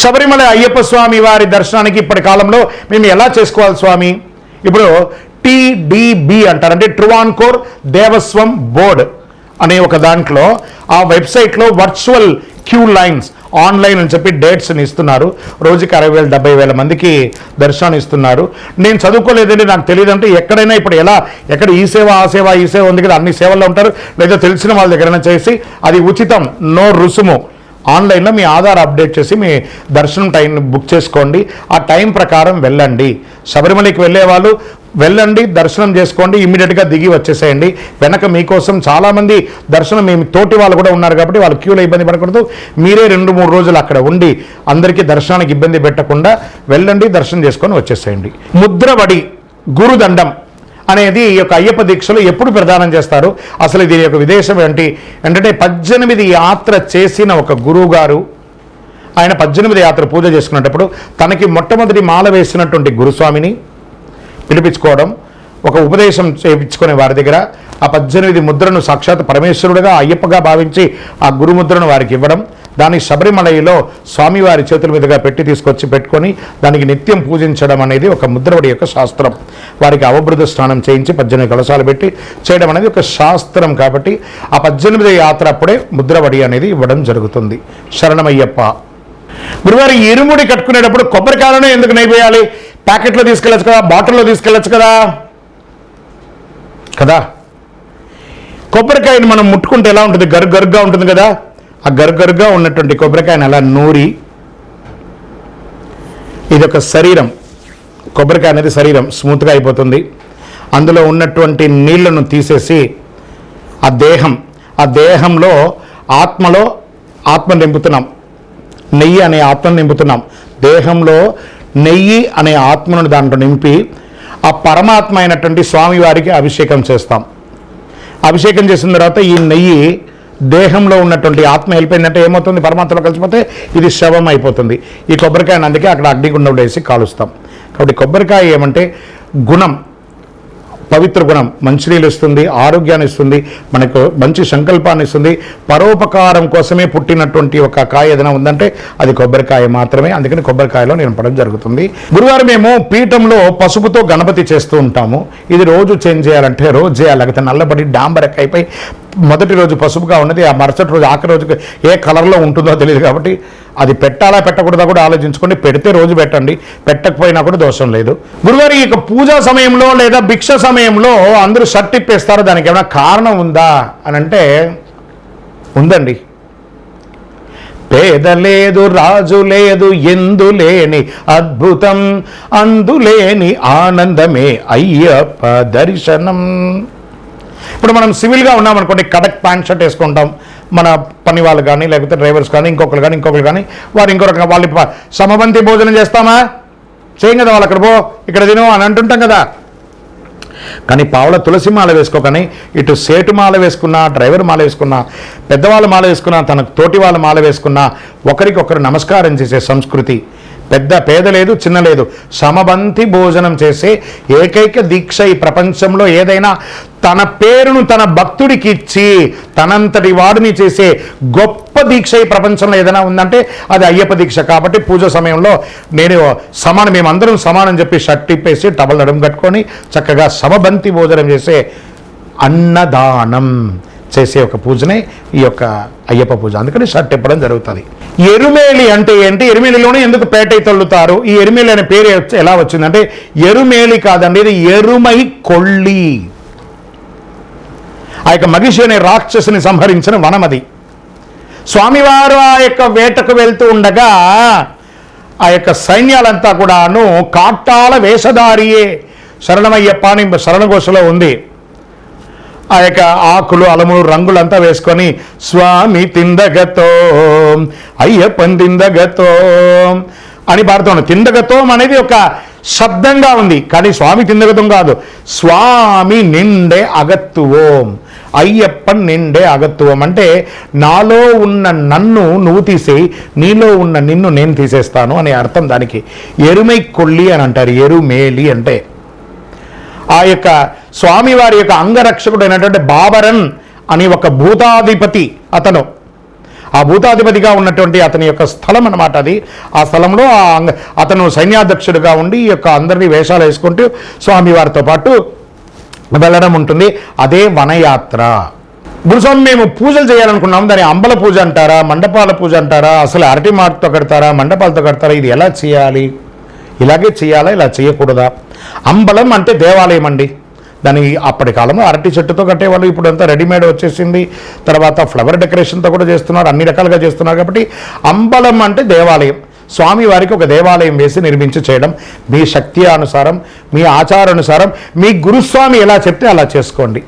శబరిమల అయ్యప్ప స్వామి వారి దర్శనానికి ఇప్పటి కాలంలో మేము ఎలా చేసుకోవాలి స్వామి? ఇప్పుడు టీడీబీ అంటారు. అంటే ట్రువాన్కోర్ దేవస్వం బోర్డ్ అనే ఒక దాంట్లో ఆ వెబ్సైట్లో వర్చువల్ క్యూ లైన్స్ ఆన్లైన్ అని చెప్పి డేట్స్ని ఇస్తున్నారు. రోజుకి అరవై వేల డెబ్బై వేల మందికి దర్శనాన్ని ఇస్తున్నారు. నేను చదువుకోలేదండి నాకు తెలియదంటే ఎక్కడైనా ఇప్పుడు ఎలా ఎక్కడ ఈ సేవ ఆ సేవ ఈ సేవ ఉంది కదా అన్ని సేవల్లో ఉంటారు. లేదా తెలిసిన వాళ్ళ దగ్గరైనా చేసి అది ఉచితం నో రుసుము. ఆన్లైన్లో మీ ఆధార్ అప్డేట్ చేసి మీ దర్శనం టైం బుక్ చేసుకోండి. ఆ టైం ప్రకారం వెళ్ళండి. శబరిమలకి వెళ్ళే వాళ్ళు వెళ్ళండి దర్శనం చేసుకోండి ఇమ్మీడియట్గా దిగి వచ్చేసేయండి. వెనక మీకోసం చాలామంది దర్శనం మీ తోటి వాళ్ళు కూడా ఉన్నారు కాబట్టి వాళ్ళు క్యూలో ఇబ్బంది పడకూడదు. మీరే రెండు మూడు రోజులు అక్కడ ఉండి అందరికీ దర్శనానికి ఇబ్బంది పెట్టకుండా వెళ్ళండి దర్శనం చేసుకొని వచ్చేసేయండి. ముద్రబడి గురుదండం అనేది ఈ యొక్క అయ్యప్ప దీక్షలో ఎప్పుడు ప్రదానం చేస్తారు? అసలు దీని యొక్క విదేశం ఏంటి? ఏంటంటే పద్దెనిమిది యాత్ర చేసిన ఒక గురువు గారు ఆయన పద్దెనిమిది యాత్ర పూజ చేసుకునేటప్పుడు తనకి మొట్టమొదటి మాల వేసినటువంటి గురుస్వామిని పిలిపించుకోవడం ఒక ఉపదేశం చేయించుకునే వారి దగ్గర ఆ పద్దెనిమిది ముద్రను సాక్షాత్ పరమేశ్వరుడిగా అయ్యప్పగా భావించి ఆ గురుముద్రను వారికి ఇవ్వడం దాన్ని శబరిమలయలో స్వామివారి చేతుల మీదుగా పెట్టి తీసుకొచ్చి పెట్టుకొని దానికి నిత్యం పూజించడం అనేది ఒక ముద్రవడి యొక్క శాస్త్రం. వారికి అవబృద స్నానం చేయించి పద్దెనిమిది కలశాలు పెట్టి చేయడం అనేది ఒక శాస్త్రం కాబట్టి ఆ పద్దెనిమిది యాత్ర అప్పుడే ముద్రవడి అనేది ఇవ్వడం జరుగుతుంది. శరణమయ్యప్ప. గురువారు ఇరుముడి కట్టుకునేటప్పుడు కొబ్బరికాయలను ఎందుకు నైవేయాలి ప్యాకెట్లో తీసుకెళ్ళచ్చు కదా బాటిల్లో తీసుకెళ్ళచ్చు కదా? కదా? కొబ్బరికాయని మనం ముట్టుకుంటే ఎలా ఉంటుంది? గరు గరుగ్గా ఉంటుంది కదా? ఆ గరుగరుగా ఉన్నటువంటి కొబ్బరికాయని అలా నూరి ఇది ఒక శరీరం. కొబ్బరికాయ అనేది శరీరం. స్మూత్గా అయిపోతుంది. అందులో ఉన్నటువంటి నీళ్ళను తీసేసి ఆ దేహం ఆ దేహంలో ఆత్మలో ఆత్మ నింపుతున్నాం. నెయ్యి అనే ఆత్మను నింపుతున్నాం. దేహంలో నెయ్యి అనే ఆత్మను దాంట్లో నింపి ఆ పరమాత్మ అయినటువంటి స్వామివారికి అభిషేకం చేస్తాం. అభిషేకం చేసిన తర్వాత ఈ నెయ్యి దేహంలో ఉన్నటువంటి ఆత్మ వెళ్ళిపోయిందంటే ఏమవుతుంది? పరమాత్మలో కలిసిపోతే ఇది శవం అయిపోతుంది. ఈ కొబ్బరికాయను అందుకే అక్కడ అగ్నిగుండంలో వేసి కాలుస్తాం. కాబట్టి కొబ్బరికాయ ఏమంటే గుణం పవిత్ర గుణం. మంచినీళ్ళు ఇస్తుంది ఆరోగ్యాన్ని ఇస్తుంది మనకు మంచి సంకల్పాన్ని ఇస్తుంది. పరోపకారం కోసమే పుట్టినటువంటి ఒక కాయ ఏదైనా ఉందంటే అది కొబ్బరికాయ మాత్రమే. అందుకని కొబ్బరికాయలో నింపడం జరుగుతుంది. గురువారం మేము పీఠంలో పసుపుతో గణపతి చేస్తూ ఉంటాము. ఇది రోజు చేంజ్ చేయాలంటే రోజు చేయాలి. లేకపోతే నల్లబడి డాంబర్ అయిపోయి మొదటి రోజు పసుపుగా ఉన్నది ఆ మరుసటి రోజు ఆఖరి రోజుకి ఏ కలర్లో ఉంటుందో తెలియదు కాబట్టి అది పెట్టాలా పెట్టకూడదా కూడా ఆలోచించుకోండి. పెడితే రోజు పెట్టండి పెట్టకపోయినా కూడా దోషం లేదు. గురువారి ఇక పూజ పూజా సమయంలో లేదా భిక్ష సమయంలో అందరూ షర్ట్ ఇప్పేస్తారు దానికి ఏమైనా కారణం ఉందా అని అంటే ఉందండి. పేద లేదు రాజు లేదు ఎందు లేని అద్భుతం అందులేని ఆనందమే అయ్యప్ప దర్శనం. ఇప్పుడు మనం సివిల్గా ఉన్నామనుకోండి కడక్ ప్యాంట్ షర్ట్ వేసుకుంటాం. మన పని వాళ్ళు కానీ లేకపోతే డ్రైవర్స్ కానీ ఇంకొకరు కానీ ఇంకొకరు కానీ వారు ఇంకో రకంగా వాళ్ళు సమబంతి భోజనం చేస్తామా? చేయం కదా వాళ్ళు అక్కడ పో ఇక్కడ తిను అని అంటుంటాం కదా. కానీ పావుల తులసి మాల వేసుకోకని ఇటు సేటు మాల వేసుకున్నా డ్రైవర్ మాల వేసుకున్నా పెద్దవాళ్ళ మాల వేసుకున్నా తన తోటి వాళ్ళ మాల వేసుకున్నా ఒకరికొకరు నమస్కారం చేసే సంస్కృతి. పెద్ద పేద లేదు చిన్న లేదు. సమబంతి భోజనం చేసే ఏకైక దీక్ష ఈ ప్రపంచంలో ఏదైనా తన పేరును తన భక్తుడికి ఇచ్చి తనంతటి వాడిని చేసే గొప్ప దీక్ష ఈ ప్రపంచంలో ఏదైనా ఉందంటే అది అయ్యప్ప దీక్ష. కాబట్టి పూజ సమయంలో నేను సమానం మేమందరం సమానం చెప్పి షర్ట్ ఇప్పేసి టబల్ నడుము కట్టుకొని చక్కగా సమబంతి భోజనం చేసే అన్నదానం చేసే ఒక పూజనే ఈ యొక్క అయ్యప్ప పూజ. అందుకని షర్ట్ ఇప్పడం జరుగుతుంది. ఎరుమేలి అంటే ఏంటి? ఎరుమేలిలోనే ఎందుకు పేటై తల్లుతారు? ఈ ఎరుమేలి అనే పేరు ఎలా వచ్చిందంటే ఎరుమేలి కాదండి ఇది ఎరుమై కొళ్ళి. ఆ యొక్క మగిషి అనే రాక్షసుని సంహరించిన వనమది స్వామివారు ఆ యొక్క వేటకు వెళ్తూ ఉండగా ఆ యొక్క సైన్యాలంతా కూడాను కాట్టాల వేషధారియే శరణమయ్యప్ప అని శరణఘోషలో ఉంది. ఆ యొక్క ఆకులు అలములు రంగులంతా వేసుకొని స్వామి తిందగతో అయ్యప్పన్ తిందగతో అని పాడుతున్నాడు తిందగతం అనేది ఒక శబ్దంగా ఉంది కానీ స్వామి తిందగతం కాదు. స్వామి నిండే అగత్తువోం అయ్యప్పన్ నిండే అగత్తువం. అంటే నాలో ఉన్న నన్ను నువ్వు తీసి నీలో ఉన్న నిన్ను నేను తీసేస్తాను అనే అర్థం దానికి. ఎరుమై కొల్లి అని అంటారు ఎరుమేలి అంటే. ఆ యొక్క స్వామివారి యొక్క అంగరక్షకుడు అయినటువంటి బాబరన్ అని ఒక భూతాధిపతి అతను. ఆ భూతాధిపతిగా ఉన్నటువంటి అతని యొక్క స్థలం అన్నమాట అది. ఆ స్థలంలో ఆ అంగ- అతను సైన్యాధ్యక్షుడిగా ఉండి ఈ యొక్క అందరినీ వేషాలు వేసుకుంటూ స్వామివారితో పాటు వెళ్ళడం ఉంటుంది. అదే వనయాత్ర. గురుస్వామి మేము పూజలు చేయాలనుకున్నాం. దాని అంబల పూజ అంటారా మండపాల పూజ అంటారా అసలు అరటి మాటతో కడతారా మండపాలతో కడతారా ఇది ఎలా చేయాలి? ఇలాగే చేయాలా ఇలా చేయకూడదా? అంబలం అంటే దేవాలయం అండి. దాని అప్పటి కాలంలో అరటి చెట్టుతో కట్టేవాళ్ళు ఇప్పుడు అంతా రెడీమేడ్ వచ్చేసింది. తర్వాత ఫ్లవర్ డెకరేషన్తో కూడా చేస్తున్నారు అన్ని రకాలుగా చేస్తున్నారు కాబట్టి అంబలం అంటే దేవాలయం. స్వామి వారికి ఒక దేవాలయం వేసి నిర్మించి చేయడం మీ శక్తి అనుసారం మీ ఆచారానుసారం మీ గురుస్వామి ఎలా చెప్తే అలా చేసుకోండి.